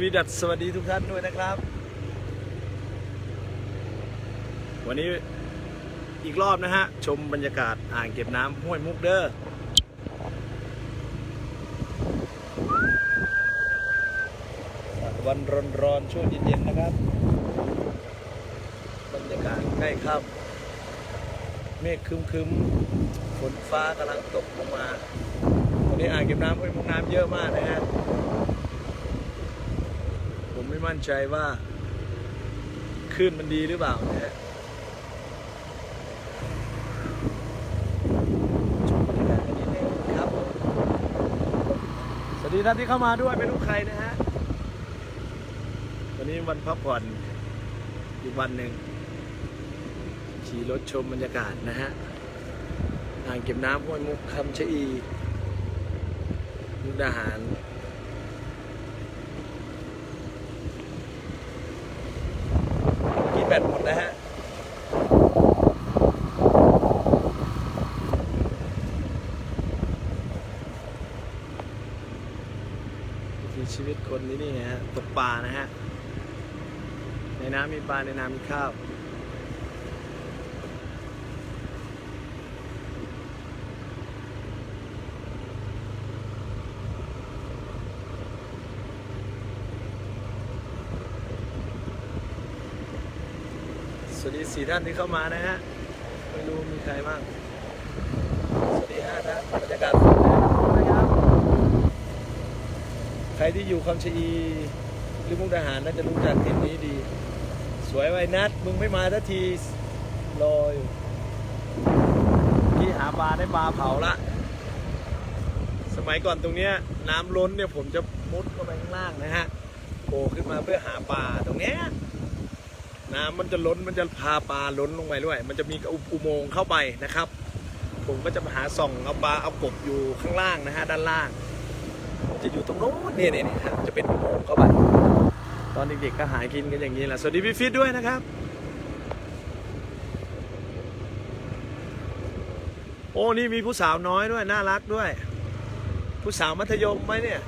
วีดัสสวัสดีทุกท่านด้วยนะครับ วันนี้อีกรอบนะฮะ ชมบรรยากาศอ่างเก็บน้ำห้วยมุกเดอ้อวันร้อนๆช่วงเย็นๆนะครับ บรรยากาศใกล้ค่ำเมฆคึมๆฝนฟ้ากำลังตกลงมา วันนี้อ่างเก็บน้ำห้วยมุกน้ำเยอะมากนะฮะ มไม่มั่นใจว่าคลื่นมันดีหรือเปล่านะฮะชมบรรยากาศกันนิดนึงครับสวัสดีท่านที่เข้ามาด้วยไม่รู้ใครนะฮะ วันนี้วันพักผ่อนอีกวันหนึ่งขี่รถชมบรรยากาศนะฮะอ่างเก็บน้ำห้วยมุกคำชะอีมุกดาหาร กินแบตหมดนะฮะ วิถีชีวิต คนที่นี่ฮะตกปลานะฮะ ในน้ำมีปลาในน้ำมีข้าวสวัสดีสี่ท่านที่เข้ามานะฮะ ไม่รู้มีใครบ้าง สวัสดีห้าท่านบรรยากาศสดนะครับ ใคร ที่อยู่คำชะอี หรือมุกดาหารน่าจะรู้จักถิ่นนี้ดี สวยไว้นัด มึงไม่มาทันทีรออยู่ที่หาปลาได้ปลาเผาละ สมัยก่อนตรงเนี้ยน้ำล้นเนี่ยผมจะมุดเข้าไปข้างล่างนะฮะโผล่ขึ้นมาเพื่อหาปลาตรงเนี้ยน้ำมันจะล้นมันจะพาปลาล้นลงไปด้วย มันจะมีอุอุโมงค์เข้าไปนะครับ ผมก็จะมาหาส่องเอาปลาเอากบอยู่ข้างล่างนะฮะด้านล่าง จะอยู่ตรงโน้นเนี่ยเนี่ยเนี่จะเป็นโมงเข้าไปตอนเด็กๆก็หากินกันอย่างนี้แหละสวัสดีพี่ฟิตด้วยนะครับ โอ้นี่มีผู้สาวน้อยด้วยน่ารักด้วย ผู้สาวมัธยมไหมเนี่ย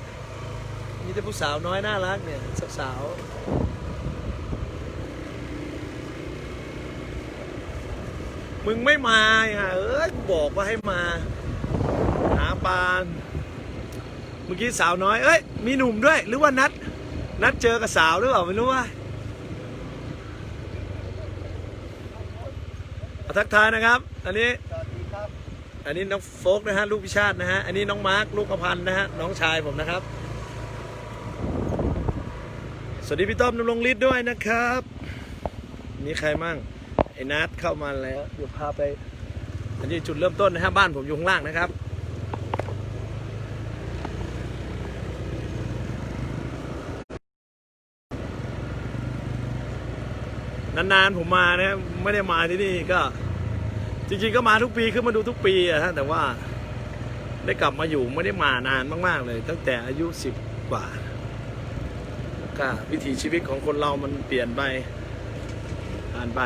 มีแต่ผู้สาวน้อยน่ารักเนี่ยสาวมึงไม่มาอะเอ้ยบอกว่าให้มา หาปลาเมื่อกี้สาวน้อย เอ้ย มีหนุ่มด้วย หรือว่านัด นัดเจอกับสาวหรือเปล่าไม่รู้ว่าเอาทักทายนะครับ อันนี้สวัสดีครับอันนี้น้องโฟกนะฮะ ลูกพิชาตินะฮะ อันนี้น้องมาร์ค ลูกประพันธ์นะฮะ น้องชายผมนะครับ สวัสดีพี่ต้อมนรงฤทธิ์ด้วยนะครับมีใครมั่ง ไอ้นัทเข้ามาแล้ว เดี๋ยวพาไป อันนี้จุดเริ่มต้นนะฮะ บ้านผมอยู่ข้างล่างนะครับ นานๆผมมานะไม่ได้มาที่นี่ก็ จริงๆก็มาทุกปีขึ้นมาดูทุกปีอะฮะแต่ว่า ได้กลับมาอยู่ไม่ได้มานานมากๆเลย ตั้งแต่อายุสิบกว่าก็วิถีชีวิตของคนเรามันเปลี่ยนไปผ่านไป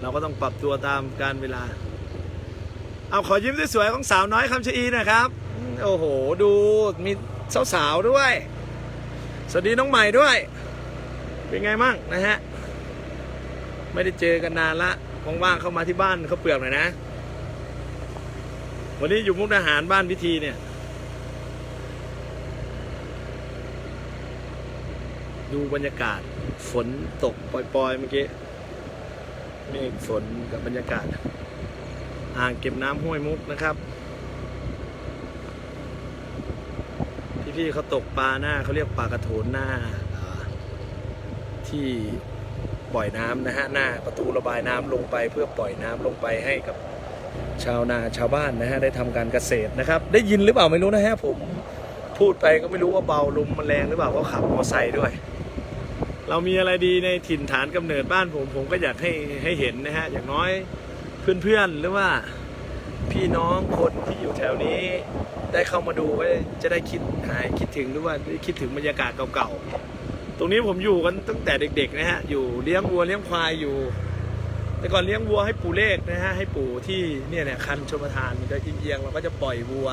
เราก็ต้องปรับตัวตามการเวลา เอาขอยิ้มสวยๆของสาวน้อยคำชะอีนะครับ โอ้โห ดูมีสาวๆด้วย สวัสดีน้องใหม่ด้วย เป็นไงมั่งนะฮะ ไม่ได้เจอกันนานละว่างๆเข้ามาที่บ้านเขาเปลือกหน่อยนะ วันนี้อยู่มุกดาหารบ้านพิธีเนี่ย ดูบรรยากาศ ฝนตกปล่อยๆเมื่อกี้เมฆฝนกับบรรยากาศ อ่างเก็บน้ำห้วยมุกนะครับพี่ๆเขาตกปลาหน้าเขาเรียกปลากระโถนหน้าที่ ปล่อยน้ำนะฮะหน้าประตูระบายน้ำลงไป เพื่อปล่อยน้ำลงไปให้กับชาวนาชาวบ้านนะฮะได้ทำการเกษตรนะครับ ได้ยินหรือเปล่าไม่รู้นะฮะผมพูดไปก็ไม่รู้ว่าเบาลมมันแรงหรือเปล่าเพราขับมอเตอร์ไซค์ด้วย เรามีอะไรดีในถิ่นฐานกำเนิดบ้านผมผมก็อยากให้ให้เห็นนะฮะอย่างน้อยเพื่อนๆหรือว่าพี่น้องคนที่อยู่แถวนี้ได้เข้ามาดูก็จะได้คิดหายคิดถึงหรือว่าได้คิดถึงบรรยากาศเก่า ตรงนี้ผมอยู่กันตั้งแต่เด็ก ๆ นะฮะ อยู่เลี้ยงวัวเลี้ยงควายอยู่ แต่ก่อนเลี้ยงวัวให้ปู่เลขนะฮะ ให้ปู่ที่เนี่ยเนี่ยคันชมทานมันจะเอียงๆเราก็จะปล่อยวัว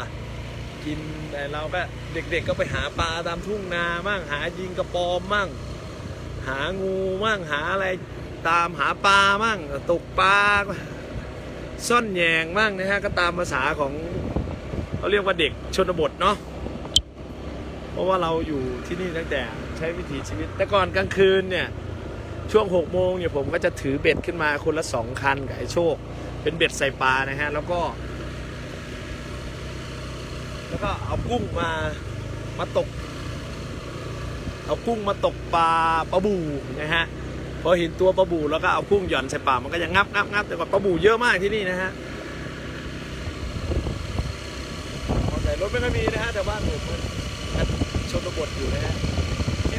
กินแต่เราก็เด็ก ๆ ก็ไปหาปลาตามทุ่งนามั่งหายิงกระปอมมั่ง หางูมั่งหาอะไรตามหาปลามั่งตกปลาซ่อนแยงมั่งนะฮะก็ตามภาษาของเขาเรียกว่าเด็กชนบทเนาะเพราะว่าเราอยู่ที่นี่ตั้งแต่ ช้วิถีชีวิต แต่ก่อนกลางคืนเนี่ยช่วงหกโมงเนี่ยผมก็จะถือเบ็ดขึ้นมาคนละสองคันกับไอ้โชค เป็นเบ็ดใส่ปลานะฮะ แล้วก็ แล้วก็เอากุ้งมามาตก เอากุ้งมาตกปลาปลาบูนะฮะพอเห็นตัวปลาบูแล้วก็เอากุ้งหย่อนใส่ปากมันก็จะงับงับงับแต่ก่อนปลาบูเยอะมากที่นี่นะฮะมอเตอร์ไซค์รถไม่ค่อยมีนะฮะแต่บ้านผมมันชนบทอยู่นะฮะ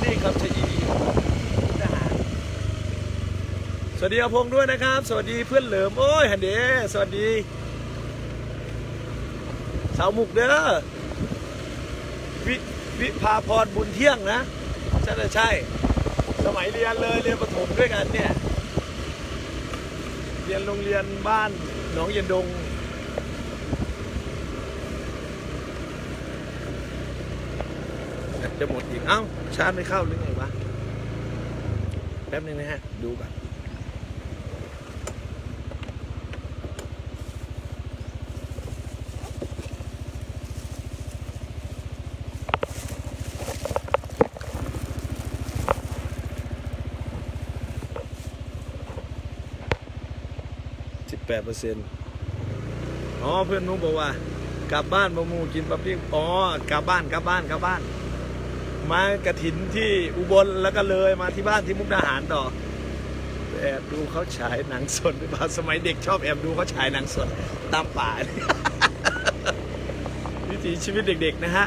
นี่ครับชยีทหารสวัสดีอาพงด้วยนะครับ สวัสดีเพื่อนเหลิมโอ้ยฮันเดสวัสดีสาวมุกเด้อวิวิภาพรบุญเที่ยงนะใช่ใช่ สมัยเรียนเลยเรียนประถมด้วยกันเนี่ย เรียนโรงเรียนบ้านหนองเย็นดง จะหมดอีก เอ้า ชาร์จไม่เข้าหรือไงวะ แป๊บนึงนะฮะ ดูก่อนสิบแปดเปอร์เซ็นต์อ๋อ เพื่อนนุ๊กบอกว่า กลับบ้านบะมูกินปลาปิ้งอ๋อกลับบ้านกลับบ้านกลับบ้าน มากระถินที่อุบลแล้วก็เลยมาที่บ้านที่มุกดาหารต่อแอบดูเขาฉายหนังสดหรือเปล่าสมัยเด็กชอบแอบดูเขาฉายหนังสดตามป่าวิถีชีวิตเด็กๆนะฮะ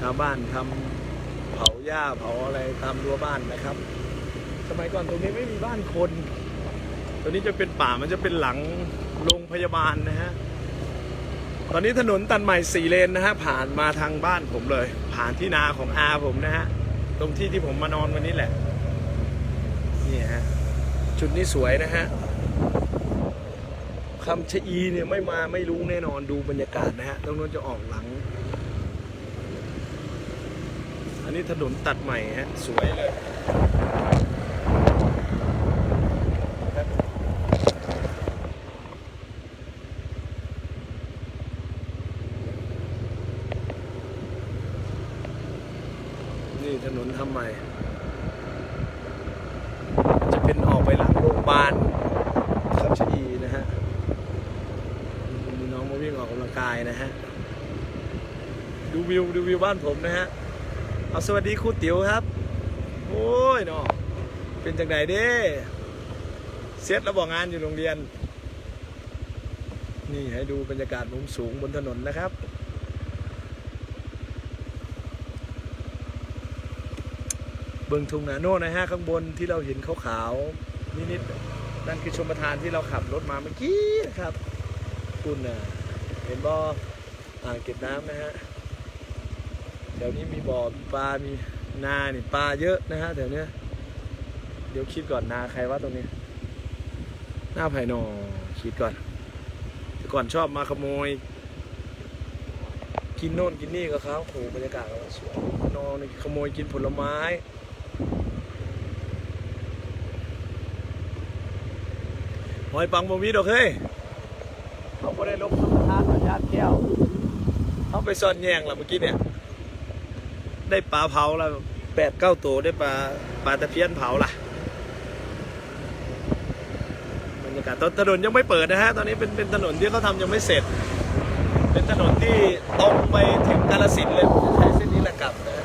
ชาวบ้านทำเผาหญ้าเผาอะไรตามรั้วบ้านนะครับ สมัยก่อนตรงนี้ไม่มีบ้านคน ตรงนี้จะเป็นป่ามันจะเป็นหลัง โรงพยาบาลนะฮะ ตอนนี้ถนนตันใหม่สี่เลนนะฮะ ผ่านมาทางบ้านผมเลย ผ่านที่นาของอาผมนะฮะ ตรงที่ที่ผมมานอนวันนี้แหละ นี่ฮะ จุดนี้สวยนะฮะคำชะอีเนี่ยไม่มาไม่รู้แน่นอนดูบรรยากาศนะฮะตรงนู้นจะออกหลัง อันนี้ถนนตัดใหม่ฮะ สวยเลยนี่ถนนทำใหม่ จะเป็นออกไปหลังโรงพยาบาลครับชะอีนะฮะ มีน้องมาวิ่งออกกำลังกายนะฮะ ดูวิวดูวิวบ้านผมนะฮะ เอาสวัสดีครูติ๋วครับ โอ้ยเนาะเป็นจังไดเด้เซตแล้วบอกงานอยู่โรงเรียน นี่ให้ดูบรรยากาศมุมสูงบนถนนนะครับ เบิงทุ่งนาโน่นะฮะข้างบนที่เราเห็นขาวๆนิดๆนั่นคือชมประทานที่เราขับรถมาเมื่อกี้นะครับคุณน่ะ เห็นบ่ออ่างเก็บน้ำนะฮะแถวนี้มีบ่อมีปลา มีนานี่ปลาเยอะนะฮะแถวเนี้ยเดี๋ยวคิดก่อนนาใครว่าตรงนี้ หน้าไผ่นอคิดก่อนแต่ก่อนชอบมาขโมย กินโน่นกินนี่กับเขาโอ้โหบรรยากาศเขาสวยนอนขโมยกินผลไม้หอยปังบะมีดอกเฮ้ยเขาไม่ได้ลบ ธรรมชาติญาติแก้วเขาไปซ่อนแยงแล้วเมื่อกี้เนี่ย ได้ปลาเผาแล้วแปดเก้าตัวได้ปลาปลาตะเพียนเผาล่ะบรรยากาศตอนถนนยังไม่เปิดนะฮะ ตอนนี้เป็นเป็นถนนที่เขาทำยังไม่เสร็จ เป็นถนนที่ตรงไปถึงกาลสินเลยใช้เส้นนี้แหละกลับนะ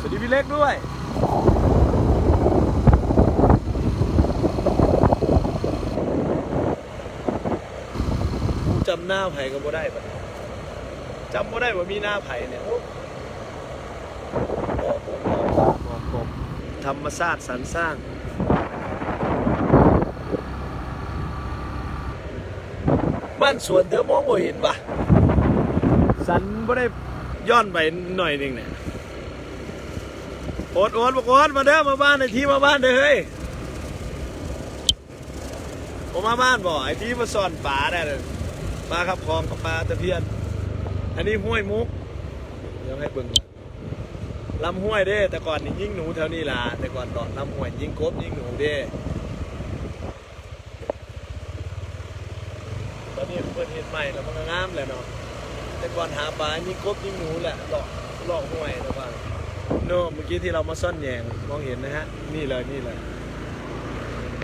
สวัสดีพี่เล็กด้วยำหน้าไผ่ก็บ่ได้ปะจำบ่ได้ว่ามีหน้าไผ่เนี่ยบอกผมธรรมชาติสรรสร้างบ้านสวนเธอมองบ่เห็นปะสันบ่ได้ย้อนไปหน่อยหนึงเนี่ยโอดโอดบอกโอดมาเด้อมาบ้านไอ้ที่มาบ้านเด้อเฮ้ยผมมาบ้านบ่ไอ้ที่มาซ่อนป่าได้เลย ปลาครับคลองปลาตะเพียน อันนี้ห้วยมุก เดี๋ยวให้เบิ่งก่อลำห้วยเด้ แต่ก่อนนี่ยิงหนูแถวนี้ล่ะ แต่ก่อนดอกลำห้วยยิงกบยิงหนูเด้ตอนนี้เปิดเห็ดใหม่แล้วมันก็งามแหละเนาะ แต่ก่อนหาปลายิงกบยิ่งหนูแหละหลอกหลอกห้วยนะบ้างโน่เมื่อกี้ที่เรามาซ่อนแยงมองเห็นนะฮะ นี่เลยนี่เลย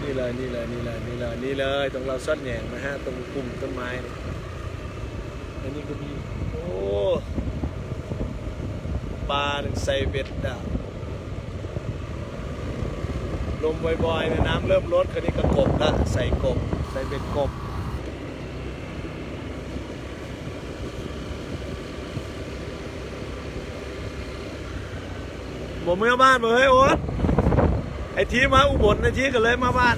นี่เลยนี่เลยนี่เลยนี่เลยนี่เลยตรงเราซ่อนแยงนะฮะตรงกลุ่มต้นไม้ อันนี้ก็มี โอ้ปลาหนึ่งใส่เบ็ดดาบลมบ่อยๆเนี่ยน้ำเริ่มลดคราวนี้ก็กบละใส่กบ ใส่เบ็ดกบผมเมื่อบ้านบอกเฮ้ยโอ๊ตไอ้ทีมาอุบลไอ้ทีก็เลยมาบ้าน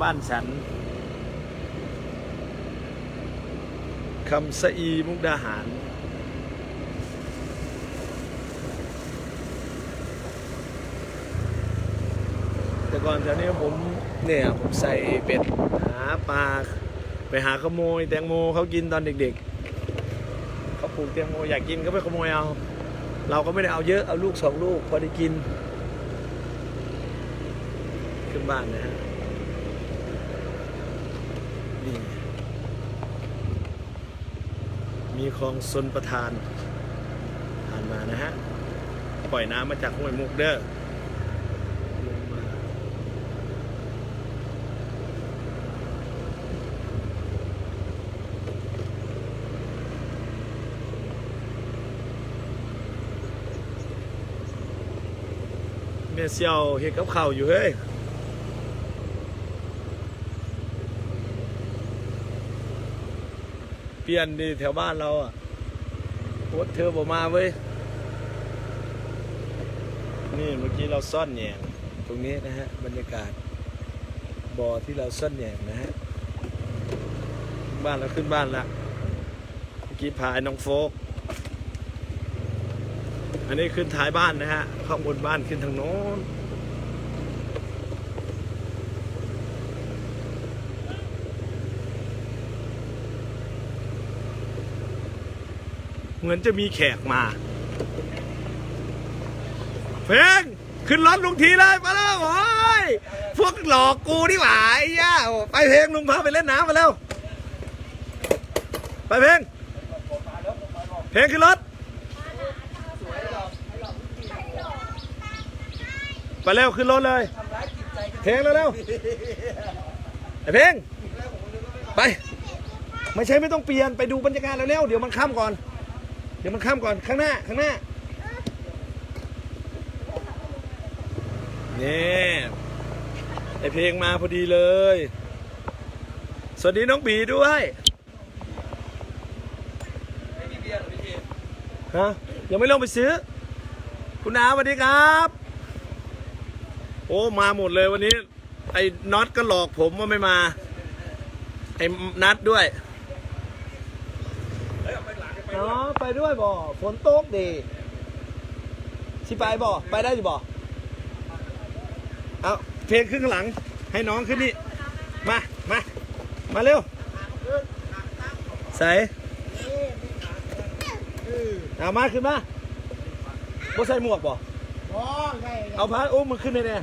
บ้านฉันำสะอีมุกดาหาร แต่ก่อนแถวนี้ผมเนี่ยผมใส่เป็ดหาปลาไปหาขโมย แตงโมเขากินตอนเด็กๆเขาปลูกแตงโมอยากกินก็ไปขโมยเอา เราก็ไม่ได้เอาเยอะเอาลูกสองลูกพอได้กิน ขึ้นบ้านนะฮะ นี่ มีคลองซนประทานผ่านมานะฮะ ปล่อยน้ำมาจากห้วยมุกเด้อเมียเซียวเห็ดกับข้าวอยู่เฮ้ย เปลี่ยนดีแถวบ้านเราอะโคตรเธอบอกมาเว้ย นี่เมื่อกี้เราซ่อนแหยงตรงนี้นะฮะ บรรยากาศบ่อที่เราซ่อนแหยงนะฮะ บ้านเราขึ้นบ้านละเมื่อกี้พายน้องโฟก อันนี้ขึ้นท้ายบ้านนะฮะ ข้างบนบ้านขึ้นทางโน้น เหมือนจะมีแขกมาเพลงขึ้นรถลุงทีเลยมาแล้วโอ้ยพวกหลอกกูนี่หว่าไอ้ย่าไปเพลงลุงพาไปเล่นน้ำมาแล้ว ไปเพลงเพลงขึ้นรถไปเร็วขึ้นรถเลยเพลงเร็วๆไอ้เพลงไป ไม่ใช่ไม่ต้องเปลี่ยนไปดูบรรยากาศเร็วๆเดี๋ยวมันค่ำก่อน ดี๋ยวมันข้ามก่อนข้างหน้าข้างหน้านี่ไอเพลงมาพอดีเลย สวัสดีน้องบีด้วยฮะยังไม่ลงไปซื้อ คุณอาสวัสดีครับ โอ้มาหมดเลยวันนี้ ไอ้น็อตก็หลอกผมว่าไม่มา ไอ้นัดด้วย เนาะไปด้วยบ่ฝนตกดีสิไปบ่ไปได้อยู่บ่เอาเพลงขึ้นข้างหลัง ให้น้องขึ้นนี่ มามามาเร็วใส่เอามาขึ้นมาบ่ใส่หมวกบ่อ๋อใช่เอาพาอุ้มมันขึ้นเลยเนี่ย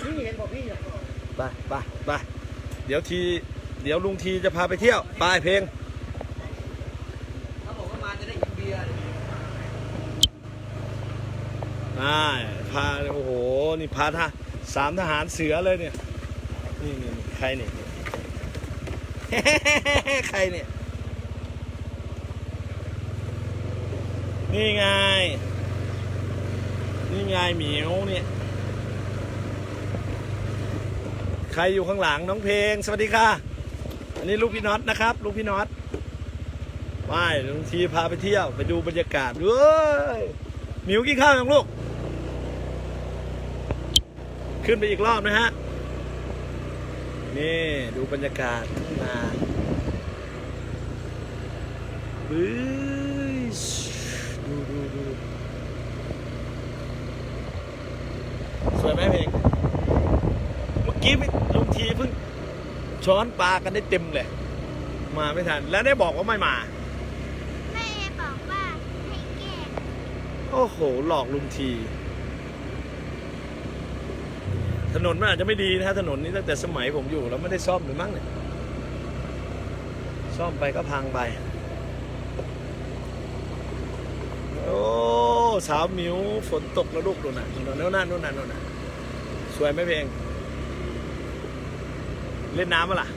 พี่เห็นบอกพี่เนี่ยไปไปไปเดี๋ยวที เดี๋ยวลุงทีจะพาไปเที่ยว ไปเพลง เขาบอกว่ามาจะได้กินเบียร์ อ่าพาโอ้โห นี่พาทหาสามทหารเสือเลยเนี่ย นี่นี่ใครเนี่ย ใครเนี่ย นี่ไง นี่ไงเหมิวเนี่ย ใครอยู่ข้างหลังน้องเพลง สวัสดีค่ะ อันนี้ลูกพี่น็อตนะครับ ลูกพี่น็อตว่ายลุงทีพาไปเที่ยว ไปดูบรรยากาศด้วยหมิวกินข้าวยังลูก ขึ้นไปอีกรอบนะฮะ นี่ดูบรรยากาศทุ่งนาบึ้ยดูดูดูสวยไหมเพลงเมื่อกี้ลุงทีเพิ่งช้อนปลากันได้เต็มเลย มาไม่ทัน แล้วได้บอกว่าไม่มาแม่ได้บอกว่าให้แก่โอ้โห หลอกลุงที ถนนมันอาจจะไม่ดีนะถนนนี้ตั้งแต่สมัยผมอยู่แล้วไม่ได้ซ่อมหรือมั้งเนี่ยซ่อมไปก็พังไป โอ้สาวหมิวฝนตกแล้วลูกดูน่ะนู่นน่ะนู่นน่ะนู่นน่ะนู่นน่ะสวยไหมเพลงเล่นน้ำมาล่ะ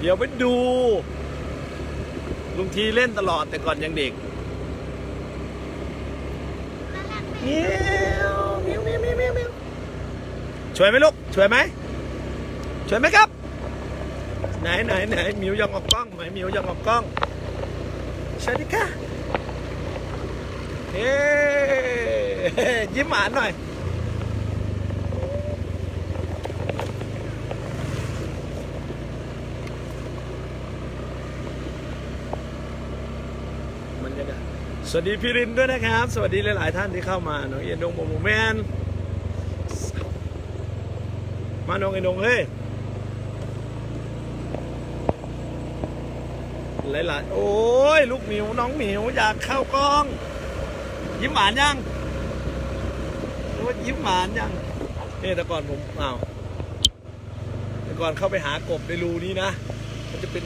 เดี๋ยวไปดู ลุงทีเล่นตลอดแต่ก่อนยังเด็กแช่วยไหมลูกช่วยไหมช่วยไหมครับ ไหนไหนไหนมิวยองออกกล้องไหนมิวยองออกกล้องสวัสดีค่ะเฮ้ยิ้มหวานหน่อยสวัสดีพี่รินด้วยนะครับ สวัสดีหลาย ๆ ท่านที่เข้ามาน้องเอ็นดงโมโมแมน มาน้องเอ็นงเฮ้ยหลายๆโอ้ยลูกหมิวน้องหมิวอยากเข้ากล้อง ยิ้มหวานยังโอ้ยยิ้มหวานยังเอ้แต่ก่อนผมอ้าวแต่ก่อนเข้าไปหากบในรูนี้นะ มันจะเป็น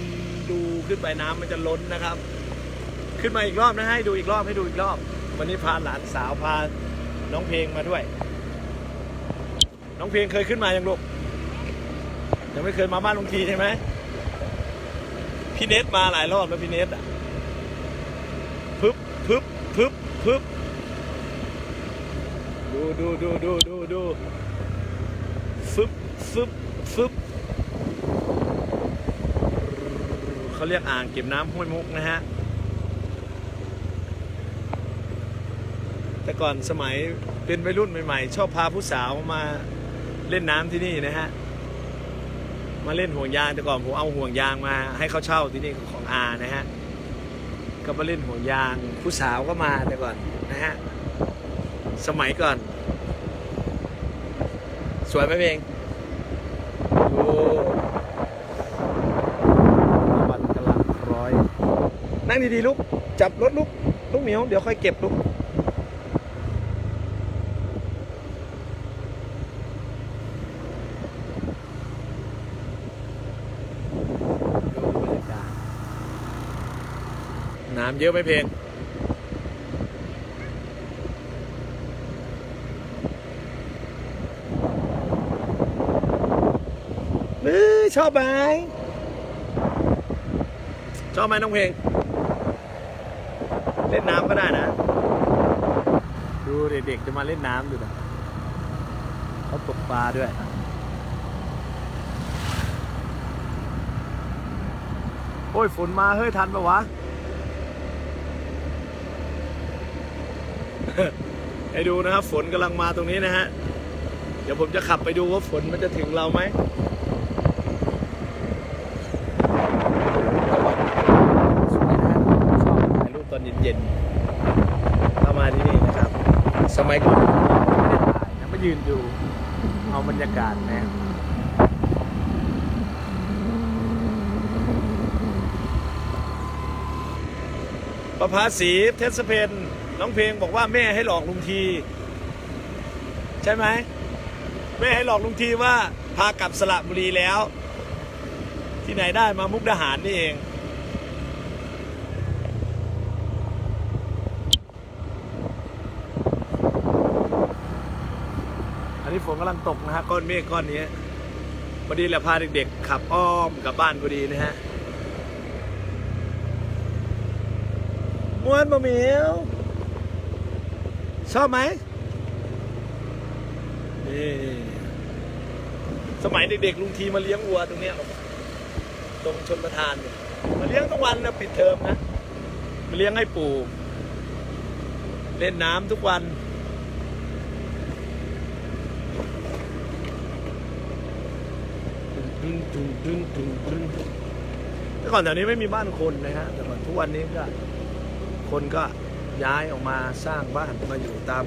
รูขึ้นไปน้ำมันจะล้นนะครับ ขึ้นมาอีกรอบนะให้ดูอีกรอบให้ดูอีกรอบ วันนี้พาหลานสาวพาน้องเพลงมาด้วย น้องเพลงเคยขึ้นมายังลูก ยังไม่เคยมาบ้านลุงทีใช่ไหมพี่เนทมาหลายรอบแล้วพี่เนทอะพึบพึบพึบพึบดูดูดูดูดูดูฟึบฟึบฟึบเขาเรียกอ่างเก็บน้ำห้วยมุกนะฮะ แต่ก่อนสมัยเป็นวัยรุ่นใหม่ ๆ ชอบพาผู้สาวมาเล่นน้ำที่นี่นะฮะ มาเล่นห่วงยางแต่ก่อนผมเอาห่วงยางมา ให้เขาเช่าที่นี่ของอานะฮะก็มาเล่นห่วงยาง ผู้สาวก็มาแต่ก่อนนะฮะสมัยก่อน สวยไหมเพลงดูวันกำลังร้อย นั่งดีๆลูกจับรถลูกลูกเหมียวเดี๋ยวค่อยเก็บลูก ดูบรรยากาศ น้ำเยอะไหมเพลงเอ้ยชอบไหมชอบไหมน้องเพลง เล่นน้ำก็ได้นะ ดูเด็กๆจะมาเล่นน้ำดูนะเขาตกปลาด้วย โอ้ยฝนมาเฮ้ยทันปะวะ ให้ดูนะครับฝนกำลังมาตรงนี้นะฮะ เดี๋ยวผมจะขับไปดูว่าฝนมันจะถึงเราไหมชอบถ่ายรูปตอนเย็นๆเข้ามาที่นี่นะครับ สมัยก่อนไม่ได้ถ่ายนะมายืนดูเอาบรรยากาศนะประภาสีเทศเพน น้องเพลงบอกว่าแม่ให้หลอกลุงที ใช่ไหมแม่ให้หลอกลุงทีว่าพากลับสระบุรีแล้ว ที่ไหนได้มามุกดาหารนี่เอง อันนี้ฝนกำลังตกนะฮะก้อนเมฆก้อนนี้พอดีแหละพาเด็กๆขับอ้อมกลับบ้านพอดีนะฮะม้วนบะเหมียว ชอบไหมนี่สมัยเด็กๆลุงทีมาเลี้ยงวัวตรงเนี้ยตรงชนประทานเนี่ยมาเลี้ยงทุกวันนะปิดเทอมนะมาเลี้ยงให้ปู่เล่นน้ำทุกวันแต่ก่อนแถวนี้ไม่มีบ้านคนนะฮะแต่ก่อนทุกวันนี้ก็คนก็ ย้ายออกมาสร้างบ้านมาอยู่ตาม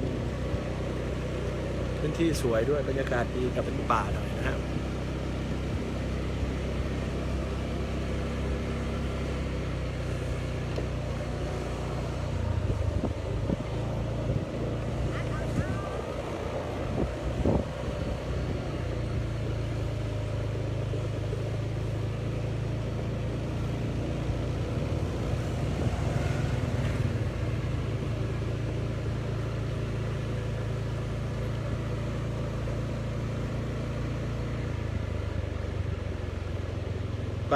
พื้นที่สวยด้วยบรรยากาศดีกับเป็นป่าหน่อยนะครับ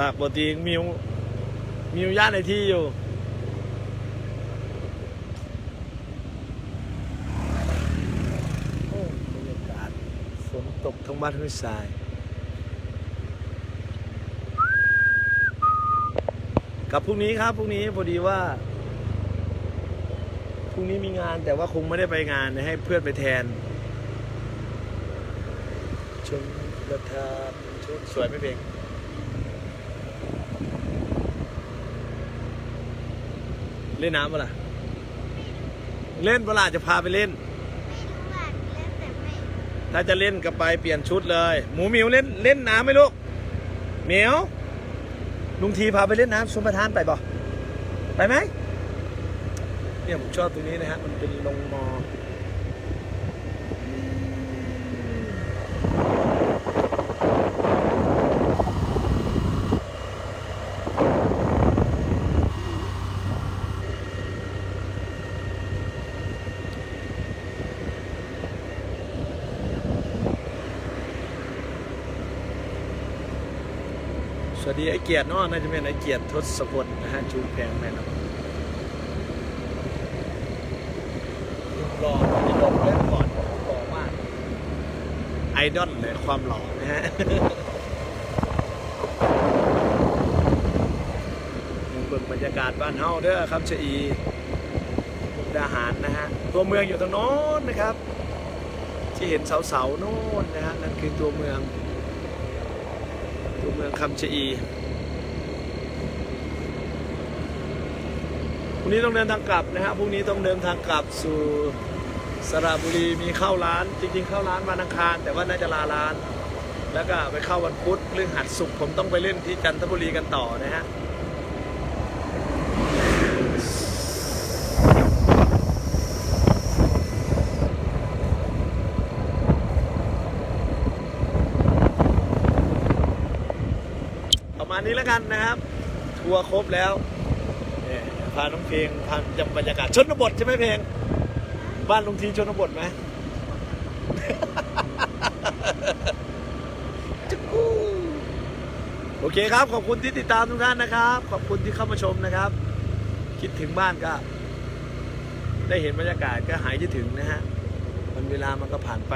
ปากปกติมิวมิวย่านในที่อยู่ โอ้บรรยากาศฝนตกทั้งบ้านทั้งทรายกับพรุ่งนี้ครับพรุ่งนี้พอดีว่าพรุ่งนี้มีงานแต่ว่าคงไม่ได้ไปงานให้เพื่อนไปแทนชมประทานชุดสวยไม่เพลง เล่นน้ำปะล่ะ เล่นปะล่ะจะพาไปเล่นไม่รู้ว่าเล่นแต่ไม่ถ้าจะเล่นก็ไปเปลี่ยนชุดเลย หมูหมิวเล่นเล่นน้ำไหมลูกเหมียวลุงทีพาไปเล่นน้ำชมประทานไปบ่ไปไหมเนี่ยผมชอบตรงนี้นะฮะมันเป็นลงมอ ส วัสดีไอเกียรติเนาะน่าจะเป็นไอเกียรติทศพลนะฮะชูแพงแม่นะหล่อที่ลงเล่นก่อนหล่อมากไอดอลเลยความหล่อนะฮะเบิ่งบรรยากาศบ้านเฮาเด้อครับชะอีมุกดาหารนะฮะตัวเมืองอยู่ตรงโน้นนะครับ ที่เห็นเสาๆโน้นนะฮะนั่นคือตัวเมือง เมืองคำชะอีพรุ่งนี้ต้องเดินทางกลับนะฮะพรุ่งนี้ต้องเดินทางกลับสู่สระบุรีมีเข้าร้าน จริง ๆ เข้าร้านวันอังคาร แต่ว่าน่าจะลาร้าน แล้วก็ไปเข้าวันพุธเรื่องหัดสุขผมต้องไปเล่นที่จันทบุรีกันต่อนะฮะ ประมาณ นี้แล้วกันนะครับ ทัวร์ครบแล้วพาน้องเพลงพาจำบรรยากาศชนบทใช่ไหมเพลง บ้านลุงทีชนบทไหมโอเคครับ ขอบคุณที่ติดตามทุกท่านนะครับ ขอบคุณที่เข้ามาชมนะครับ คิดถึงบ้านก็ ได้เห็นบรรยากาศก็หายคิดถึงนะฮะมันเวลามันก็ผ่านไป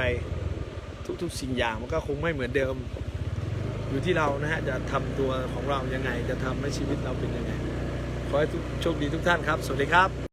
ทุกๆ สิ่งอย่างมันก็คงไม่เหมือนเดิม อยู่ที่เรานะฮะจะทำตัวของเรายังไง จะทำให้ชีวิตเราเป็นยังไง ขอให้ทุกโชคดีทุกท่านครับ สวัสดีครับ